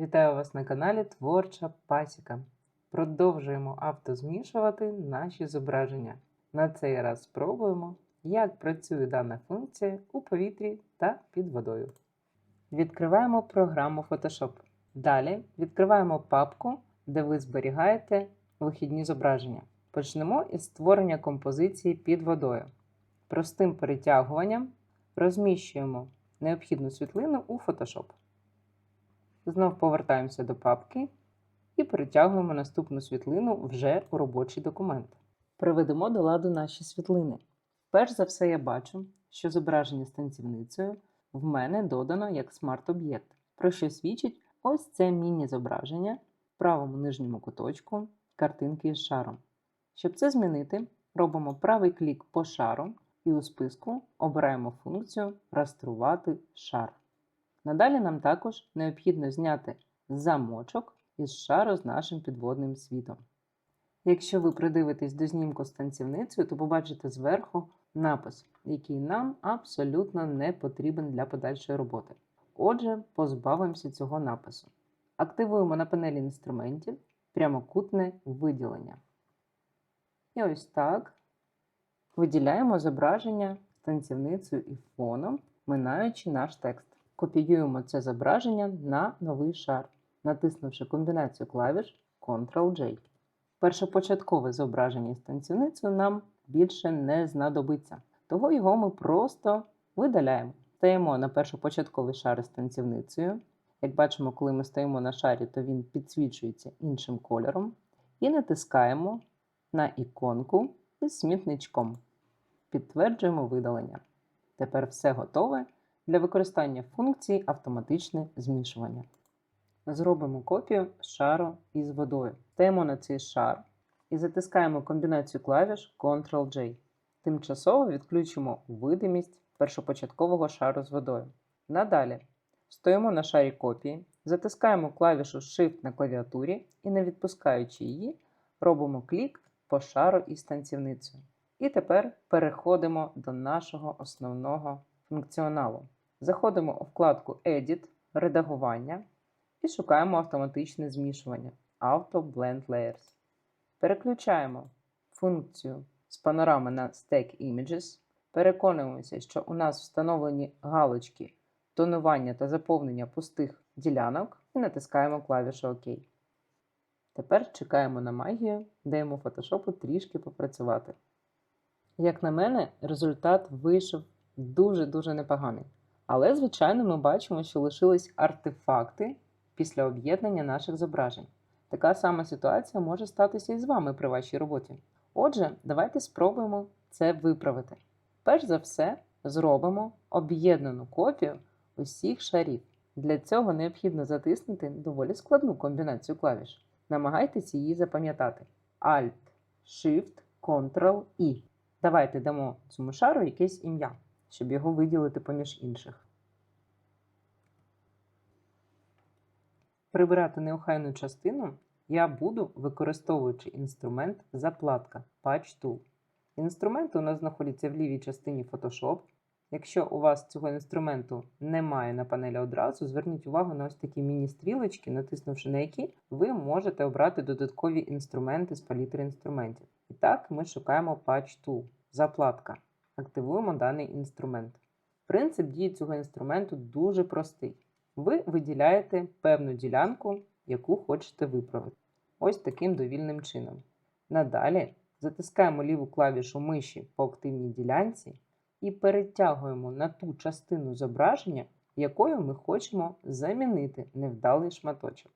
Вітаю вас на каналі Творча Пасіка. Продовжуємо автозмішувати наші зображення. На цей раз спробуємо, як працює дана функція у повітрі та під водою. Відкриваємо програму Photoshop. Далі відкриваємо папку, де ви зберігаєте вихідні зображення. Почнемо із створення композиції під водою. Простим перетягуванням розміщуємо необхідну світлину у Photoshop. Знов повертаємося до папки і перетягуємо наступну світлину вже у робочий документ. Приведемо до ладу наші світлини. Перш за все, я бачу, що зображення з танцівницею в мене додано як смарт-об'єкт, про що свідчить ось це міні-зображення в правому нижньому куточку картинки із шаром. Щоб це змінити, робимо правий клік по шару і у списку обираємо функцію Раструвати шар. Надалі нам також необхідно зняти замочок із шару з нашим підводним світом. Якщо ви придивитесь до знімку з танцівницею, то побачите зверху напис, який нам абсолютно не потрібен для подальшої роботи. Отже, позбавимося цього напису. Активуємо на панелі інструментів прямокутне виділення. І ось так виділяємо зображення з танцівницею і фоном, минаючи наш текст. Копіюємо це зображення на новий шар, натиснувши комбінацію клавіш Ctrl-J. Першопочаткове зображення з танцівницею нам більше не знадобиться, того його ми просто видаляємо. Стаємо на першопочатковий шар з танцівницею. Як бачимо, коли ми стоїмо на шарі, то він підсвічується іншим кольором. І натискаємо на іконку із смітничком. Підтверджуємо видалення. Тепер все готове для використання функції автоматичне змішування. Зробимо копію шару із водою. Стаємо на цей шар і затискаємо комбінацію клавіш Ctrl-J. Тимчасово відключимо видимість першопочаткового шару з водою. Надалі стоїмо на шарі копії, затискаємо клавішу Shift на клавіатурі і, не відпускаючи її, робимо клік по шару із танцівницею. І тепер переходимо до нашого основного функціоналу. Заходимо у вкладку Edit, редагування і шукаємо автоматичне змішування Auto Blend Layers. Переключаємо функцію з панорами на Stack Images. Переконуємося, що у нас встановлені галочки тонування та заповнення пустих ділянок і натискаємо клавішу ОК. Тепер чекаємо на магію, даємо фотошопу трішки попрацювати. Як на мене, результат вийшов дуже-дуже непоганий. Але, звичайно, ми бачимо, що лишились артефакти після об'єднання наших зображень. Така сама ситуація може статися і з вами при вашій роботі. Отже, давайте спробуємо це виправити. Перш за все, зробимо об'єднану копію усіх шарів. Для цього необхідно затиснути доволі складну комбінацію клавіш. Намагайтеся її запам'ятати: Alt, Shift, Ctrl I. Давайте дамо цьому шару якесь ім'я, щоб його виділити поміж інших. Прибирати неохайну частину я буду, використовуючи інструмент Заплатка Patch Tool. Інструмент у нас знаходиться в лівій частині Photoshop. Якщо у вас цього інструменту немає на панелі одразу, зверніть увагу на ось такі міні-стрілочки, натиснувши на які ви можете обрати додаткові інструменти з палітри інструментів. І так, ми шукаємо Patch Tool, заплатка. Активуємо даний інструмент. Принцип дії цього інструменту дуже простий. Ви виділяєте певну ділянку, яку хочете виправити. Ось таким довільним чином. Надалі затискаємо ліву клавішу миші по активній ділянці і перетягуємо на ту частину зображення, якою ми хочемо замінити невдалий шматочок.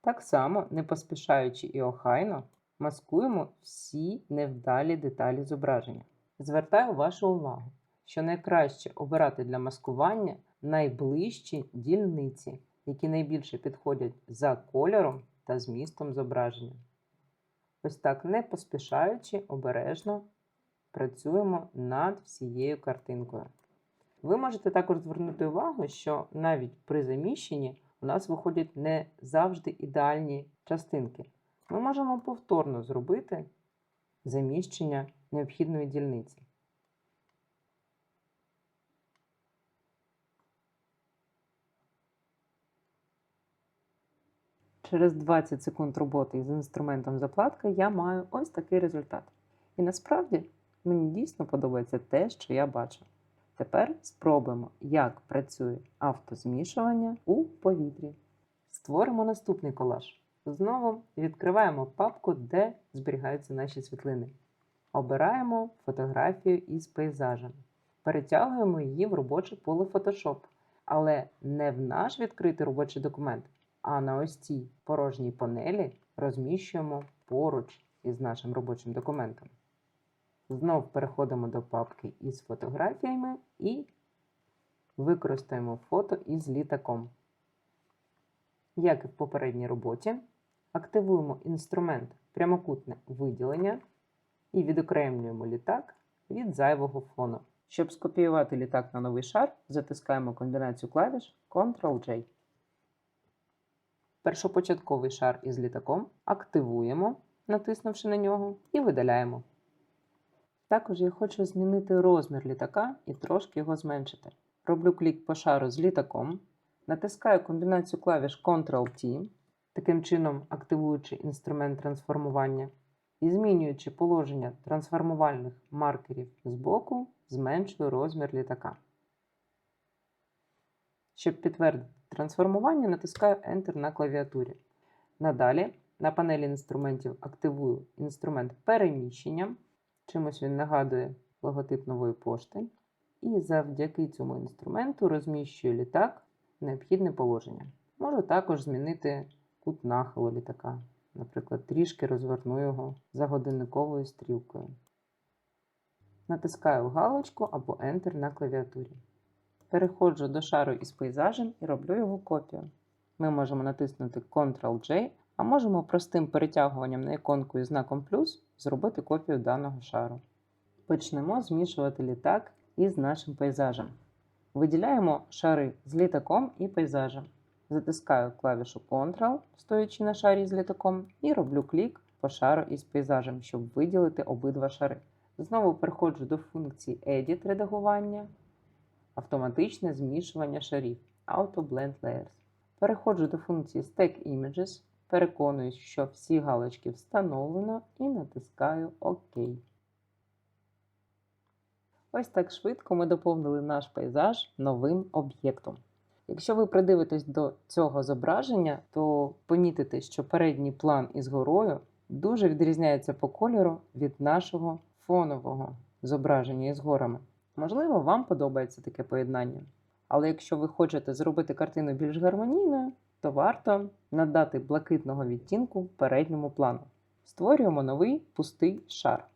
Так само, не поспішаючи і охайно, маскуємо всі невдалі деталі зображення. Звертаю вашу увагу, що найкраще обирати для маскування найближчі дільниці, які найбільше підходять за кольором та змістом зображення. Ось так, не поспішаючи, обережно працюємо над всією картинкою. Ви можете також звернути увагу, що навіть при заміщенні у нас виходять не завжди ідеальні частинки. Ми можемо повторно зробити заміщення необхідної дільниці. Через 20 секунд роботи з інструментом заплатка я маю ось такий результат. І насправді мені дійсно подобається те, що я бачу. Тепер спробуємо, як працює автозмішування у повітрі. Створимо наступний колаж. Знову відкриваємо папку, де зберігаються наші світлини. Обираємо фотографію із пейзажем. Перетягуємо її в робоче поле Photoshop, але не в наш відкритий робочий документ, а на ось цій порожній панелі розміщуємо поруч із нашим робочим документом. Знов переходимо до папки із фотографіями і використаємо фото із літаком. Як і в попередній роботі, активуємо інструмент прямокутне виділення і відокремлюємо літак від зайвого фону. Щоб скопіювати літак на новий шар, затискаємо комбінацію клавіш Ctrl-J. Першопочатковий шар із літаком активуємо, натиснувши на нього, і видаляємо. Також я хочу змінити розмір літака і трошки його зменшити. Роблю клік по шару з літаком, натискаю комбінацію клавіш Ctrl-T, таким чином активуючи інструмент трансформування, і змінюючи положення трансформувальних маркерів збоку, зменшую розмір літака. Щоб підтвердити трансформування, натискаю Enter на клавіатурі. Надалі на панелі інструментів активую інструмент переміщення. Чимось він нагадує логотип нової пошти. І завдяки цьому інструменту розміщую літак в необхідне положення. Можу також змінити кут нахилу літака. Наприклад, трішки розверну його за годинниковою стрілкою. Натискаю галочку або Enter на клавіатурі. Переходжу до шару із пейзажем і роблю його копію. Ми можемо натиснути Ctrl-J, а можемо простим перетягуванням на іконку із знаком плюс зробити копію даного шару. Почнемо змішувати літак із нашим пейзажем. Виділяємо шари з літаком і пейзажем. Затискаю клавішу Ctrl, стоячи на шарі з літаком, і роблю клік по шару із пейзажем, щоб виділити обидва шари. Знову переходжу до функції Edit редагування, автоматичне змішування шарів Auto Blend Layers. Переходжу до функції Stack Images, переконуюсь, що всі галочки встановлено, і натискаю ОК. Ось так швидко ми доповнили наш пейзаж новим об'єктом. Якщо ви придивитесь до цього зображення, то помітите, що передній план із горою дуже відрізняється по кольору від нашого фонового зображення із горами. Можливо, вам подобається таке поєднання. Але якщо ви хочете зробити картину більш гармонійною, то варто надати блакитного відтінку передньому плану. Створюємо новий пустий шар.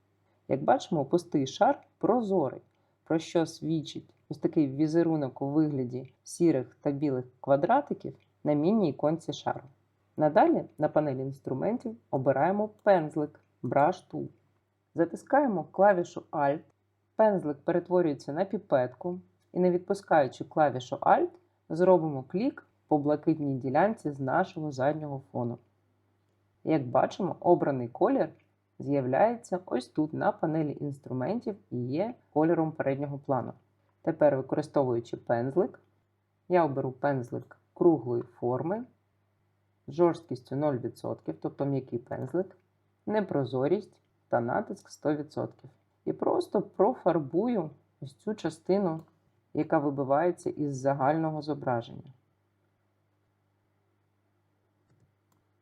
Як бачимо, пустий шар прозорий, про що свідчить ось такий візерунок у вигляді сірих та білих квадратиків на міні-іконці шару. Надалі на панелі інструментів обираємо пензлик Brush Tool. Затискаємо клавішу Alt, пензлик перетворюється на піпетку, і не відпускаючи клавішу Alt, зробимо клік по блакитній ділянці з нашого заднього фону. Як бачимо, обраний колір з'являється ось тут на панелі інструментів і є кольором переднього плану. Тепер, використовуючи пензлик, я оберу пензлик круглої форми з жорсткістю 0%, тобто м'який пензлик, непрозорість та натиск 100%. І просто профарбую ось цю частину, яка вибивається із загального зображення.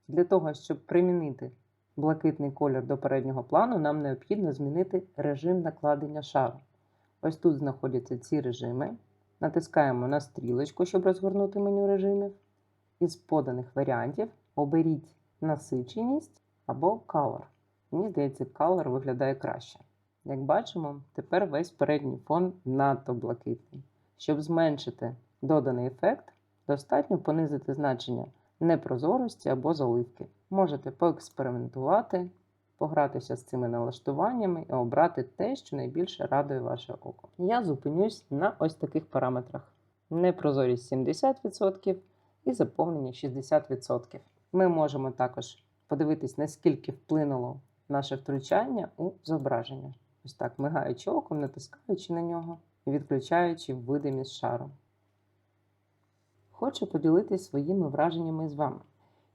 Для того, щоб примінити блакитний колір до переднього плану, нам необхідно змінити режим накладення шару. Ось тут знаходяться ці режими. Натискаємо на стрілочку, щоб розгорнути меню режимів. Із поданих варіантів оберіть насиченість або Color. Мені здається, Color виглядає краще. Як бачимо, тепер весь передній фон надто блакитний. Щоб зменшити доданий ефект, достатньо понизити значення непрозорості або заливки. Можете поекспериментувати, погратися з цими налаштуваннями і обрати те, що найбільше радує ваше око. Я зупинюсь на ось таких параметрах: непрозорість 70% і заповнення 60%. Ми можемо також подивитись, наскільки вплинуло наше втручання у зображення. Ось так, мигаючи оком, натискаючи на нього і відключаючи видимість шару. Хочу поділитися своїми враженнями з вами.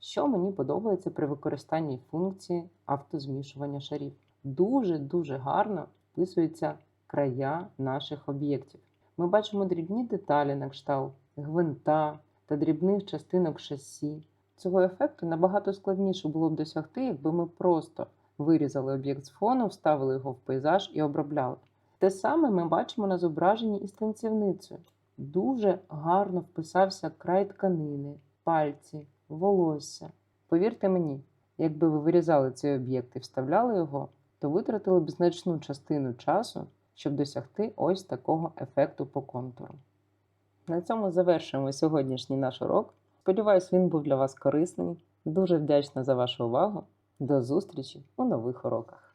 Що мені подобається при використанні функції автозмішування шарів? Дуже-дуже гарно вписуються края наших об'єктів. Ми бачимо дрібні деталі на кшталт гвинта та дрібних частинок шасі. Цього ефекту набагато складніше було б досягти, якби ми просто вирізали об'єкт з фону, вставили його в пейзаж і обробляли. Те саме ми бачимо на зображенні із танцівницею. Дуже гарно вписався край тканини, пальці, волосся. Повірте мені, якби ви вирізали цей об'єкт і вставляли його, то витратили б значну частину часу, щоб досягти ось такого ефекту по контуру. На цьому завершуємо сьогоднішній наш урок. Сподіваюсь, він був для вас корисний. Дуже вдячна за вашу увагу. До зустрічі у нових уроках.